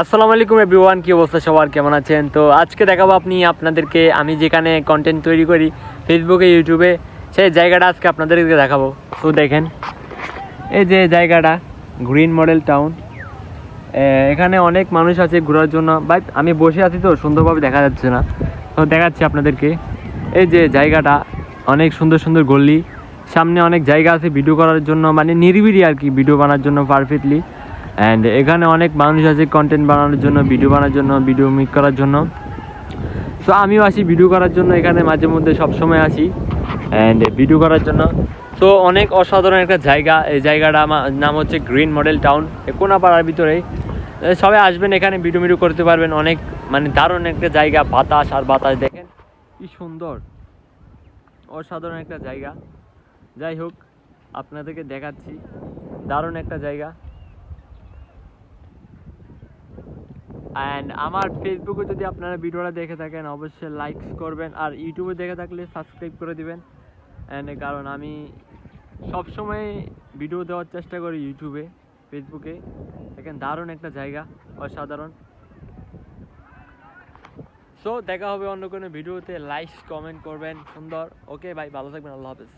আসসালামু আলাইকুম এভরিওয়ান, কি অবস্থা সবার? কেমন আছেন? তো আজকে দেখাবো আপনি, আপনাদেরকে আমি যেখানে কন্টেন্ট তৈরি করি ফেসবুকে ইউটিউবে সেই জায়গাটা আজকে আপনাদেরকে দেখাবো। তো দেখেন, এই যে জায়গাটা গ্রিন মডেল টাউন এখানে অনেক মানুষ আছে ঘোরার জন্য বাট আমি বসে আছি তো, সুন্দরভাবে দেখা যাচ্ছে না। তো দেখাচ্ছি আপনাদেরকে, এই যে জায়গাটা, অনেক সুন্দর সুন্দর গল্লি সামনে অনেক জায়গা আছে ভিডিও করার জন্য মানে নিরিবিলি আর কি, ভিডিও বানার জন্য পারফেক্টলি অ্যান্ড এখানে অনেক মানুষ আছে কন্টেন্ট বানানোর জন্য ভিডিও বানানোর জন্য ভিডিও মেক করার জন্য। তো আমিও আসি ভিডিও করার জন্য এখানে মাঝে মধ্যে সবসময় আসি। অ্যান্ড ভিডিও করার জন্য। তো অনেক অসাধারণ একটা জায়গা এই জায়গাটা আমার নাম হচ্ছে গ্রিন মডেল টাউন কোনাপাড়ার ভিতরেই। এ, সবাই আসবেন এখানে ভিডিও মিডিও করতে পারবেন। অনেক মানে দারুণ একটা জায়গা বাতাস আর বাতাস দেখেন। কি সুন্দর। অসাধারণ একটা জায়গা। যাই হোক আপনাদেরকে দেখাচ্ছি। দারুণ একটা জায়গা। অ্যান্ড আমার ফেসবুকে যদি আপনারা ভিডিওটা দেখে থাকেন, অবশ্যই লাইকস করবেন আর ইউটিউবে দেখে থাকলে সাবস্ক্রাইব করে দিবেন। অ্যান্ড কারণ আমি সবসময় ভিডিও দেওয়ার চেষ্টা করি ইউটিউবে ফেসবুকে দেখেন, দারুণ একটা জায়গা, অসাধারণ। সো দেখা হবে অন্য কোনো ভিডিওতে লাইক কমেন্ট করবেন। সুন্দর। ওকে ভাই ভালো থাকবেন। আল্লাহ হাফেজ।